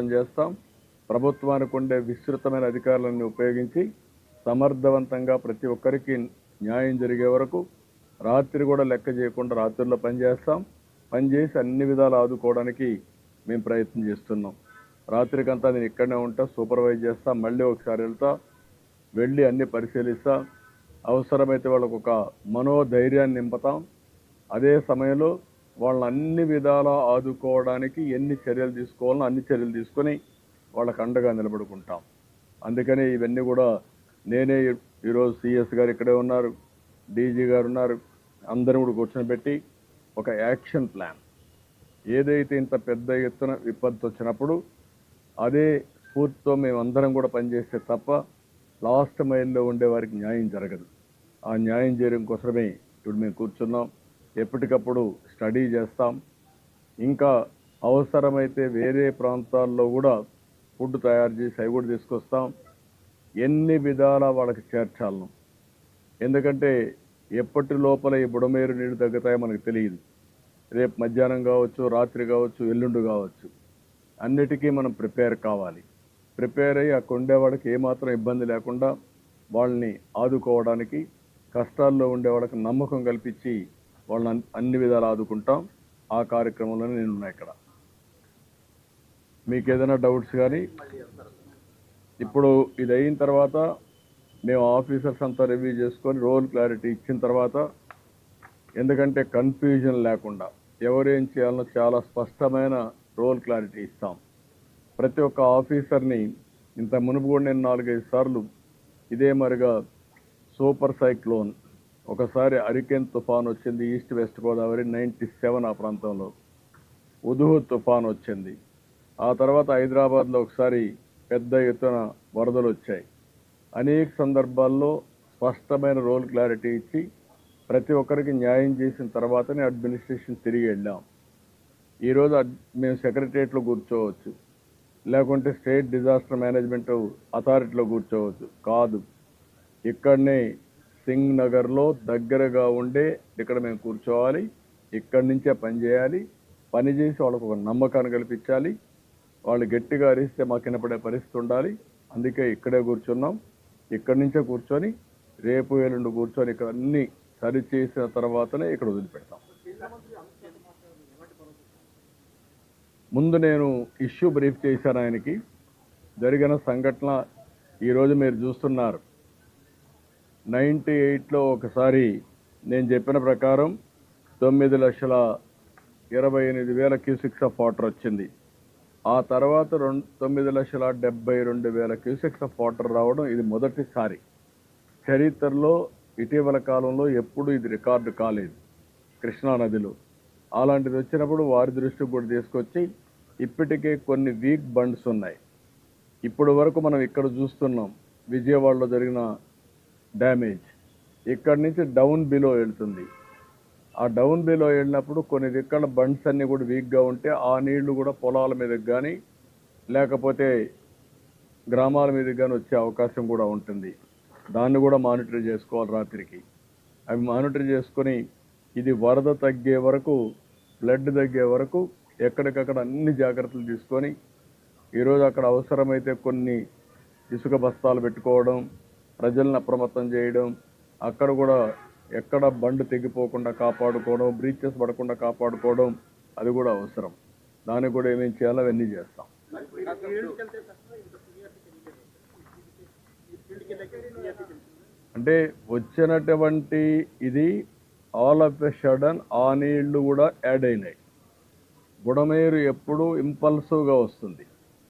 చేస్తాం. ప్రభుత్వానికి ఉండే విస్తృతమైన అధికారులను ఉపయోగించి సమర్థవంతంగా ప్రతి ఒక్కరికి న్యాయం జరిగే వరకు రాత్రి కూడా లెక్క చేయకుండా రాత్రుల్లో పనిచేస్తాం పనిచేసి అన్ని విధాలు ఆదుకోవడానికి మేము ప్రయత్నం చేస్తున్నాం. రాత్రికంతా నేను ఇక్కడనే ఉంటా సూపర్వైజ్ చేస్తా మళ్ళీ ఒకసారి వెళ్తా వెళ్ళి అన్ని పరిశీలిస్తా. అవసరమైతే వాళ్ళకు ఒక మనోధైర్యాన్ని నింపుతాం. అదే సమయంలో వాళ్ళని అన్ని విధాలా ఆదుకోవడానికి ఎన్ని చర్యలు తీసుకోవాలో అన్ని చర్యలు తీసుకొని వాళ్ళకు అండగా నిలబడుకుంటాం. అందుకనే ఇవన్నీ కూడా నేనే ఈరోజు సిఎస్ గారు ఇక్కడే ఉన్నారు డీజీ గారు ఉన్నారు అందరం కూడా కూర్చొని పెట్టి ఒక యాక్షన్ ప్లాన్. ఏదైతే ఇంత పెద్ద ఎత్తున విపత్తు వచ్చినప్పుడు అదే స్ఫూర్తితో మేము అందరం కూడా పనిచేస్తే తప్ప లాస్ట్ మైల్లో ఉండే వారికి న్యాయం జరగదు. ఆ న్యాయం చేయడం కోసమే ఇప్పుడు మేము కూర్చున్నాం. ఎప్పటికప్పుడు స్టడీ చేస్తాం. ఇంకా అవసరమైతే వేరే ప్రాంతాల్లో కూడా ఫుడ్ తయారు చేసి అవి కూడా తీసుకొస్తాం. ఎన్ని విధాల వాళ్ళకి చేర్చాలను. ఎందుకంటే ఎప్పటి లోపల ఈ బుడమేరు నీళ్ళు తగ్గుతాయో మనకు తెలియదు. రేపు మధ్యాహ్నం కావచ్చు రాత్రి కావచ్చు ఎల్లుండి కావచ్చు. అన్నిటికీ మనం ప్రిపేర్ కావాలి. ప్రిపేర్ అయ్యి అక్కడ ఉండేవాడికి ఏమాత్రం ఇబ్బంది లేకుండా వాళ్ళని ఆదుకోవడానికి కష్టాల్లో ఉండే వాళ్ళకి నమ్మకం కల్పించి వాళ్ళని అన్- అన్ని విధాలు ఆదుకుంటాం. ఆ కార్యక్రమంలోనే నేను ఉన్నా ఇక్కడ. మీకు ఏదైనా డౌట్స్ కానీ ఇప్పుడు ఇది అయిన తర్వాత మేము ఆఫీసర్స్ అంతా రివ్యూ చేసుకొని రోల్ క్లారిటీ ఇచ్చిన తర్వాత ఎందుకంటే కన్ఫ్యూజన్ లేకుండా ఎవరేం చేయాలనో చాలా స్పష్టమైన రోల్ క్లారిటీ ఇస్తాం. ప్రతి ఒక్క ఆఫీసర్ని ఇంత మునుపు కూడా నేను నాలుగైదు సార్లు ఇదే మరిగా సూపర్ సైక్లోన్ ఒకసారి అరికెన్ తుఫాన్ వచ్చింది east west Godavari ninety seven ఆ ప్రాంతంలో. ఉదుహు తుఫాన్ వచ్చింది. ఆ తర్వాత హైదరాబాద్లో ఒకసారి పెద్ద ఎత్తున వరదలు వచ్చాయి. అనేక సందర్భాల్లో స్పష్టమైన రోల్ క్లారిటీ ఇచ్చి ప్రతి ఒక్కరికి న్యాయం చేసిన తర్వాతనే అడ్మినిస్ట్రేషన్ తిరిగి వెళ్ళాం. ఈరోజు మేము సెక్రటరియట్లో కూర్చోవచ్చు. లేకుంటే స్టేట్ డిజాస్టర్ మేనేజ్మెంట్ అథారిటీలో కూర్చోవచ్చు. కాదు. ఇక్కడనే సింగ్ నగర్లో దగ్గరగా ఉండే ఇక్కడ మేము కూర్చోవాలి ఇక్కడి నుంచే పని చేయాలి పని చేసి వాళ్ళకు ఒక నమ్మకాన్ని కల్పించాలి వాళ్ళు గట్టిగా అరిస్తే మాకు పడే పరిస్థితి ఉండాలి. అందుకే ఇక్కడే కూర్చున్నాం ఇక్కడి నుంచే కూర్చొని రేపు ఎల్లుండి కూర్చొని ఇక్కడ అన్నీ సరిచేసిన తర్వాతనే ఇక్కడ వదిలిపెడతాం. ముందు నేను ఇష్యూ బ్రీఫ్ చేశాను ఆయనకి. జరిగిన సంఘటన ఈరోజు మీరు చూస్తున్నారు. నైంటీ ఎయిట్లో ఒకసారి నేను చెప్పిన ప్రకారం తొమ్మిది లక్షల ఇరవై ఎనిమిది వేల క్యూసిక్స్ ఆఫ్ వాటర్ వచ్చింది. ఆ తర్వాత రెండు తొమ్మిది లక్షల డెబ్బై రెండు వేల క్యూసెక్స్ ఆఫ్ వాటర్ రావడం ఇది మొదటిసారి. చరిత్రలో ఇటీవల కాలంలో ఎప్పుడూ ఇది రికార్డు కాలేదు. కృష్ణా నదిలో. అలాంటిది వచ్చినప్పుడు వారి దృష్టికి కూడా తీసుకొచ్చి ఇప్పటికే కొన్ని వీక్ బండ్స్ ఉన్నాయి. ఇప్పటి వరకు మనం ఇక్కడ చూస్తున్నాం. విజయవాడలో జరిగిన డ్యామేజ్ ఇక్కడ నుంచి డౌన్ బిలో వెళ్తుంది. ఆ డౌన్ బిలో వెళ్ళినప్పుడు కొన్ని దిక్కల బండ్స్ అన్ని కూడా వీక్గా ఉంటే ఆ నీళ్ళు కూడా పొలాల మీదకి కానీ లేకపోతే గ్రామాల మీదకి కానీ వచ్చే అవకాశం కూడా ఉంటుంది. దాన్ని కూడా మానిటర్ చేసుకోవాలి రాత్రికి. అవి మానిటర్ చేసుకొని ఇది వరద తగ్గే వరకు బ్లడ్ తగ్గే వరకు ఎక్కడికక్కడ అన్ని జాగ్రత్తలు తీసుకొని ఈరోజు అక్కడ అవసరమైతే కొన్ని ఇసుక బస్తాలు పెట్టుకోవడం ప్రజలను అప్రమత్తం చేయడం అక్కడ కూడా ఎక్కడ బండ్ తెగిపోకుండా కాపాడుకోవడం బ్రీచెస్ పడకుండా కాపాడుకోవడం అది కూడా అవసరం. దానికి కూడా ఏమేమి చేయాలో అవన్నీ చేస్తాం. అంటే వచ్చినటువంటి ఇది ఆల్ ఆఫ్ ఎ షడన్ ఆ నీళ్ళు కూడా యాడ్ అయినాయి. బుడమేరు ఎప్పుడు ఇంపల్సివ్గా వస్తుంది.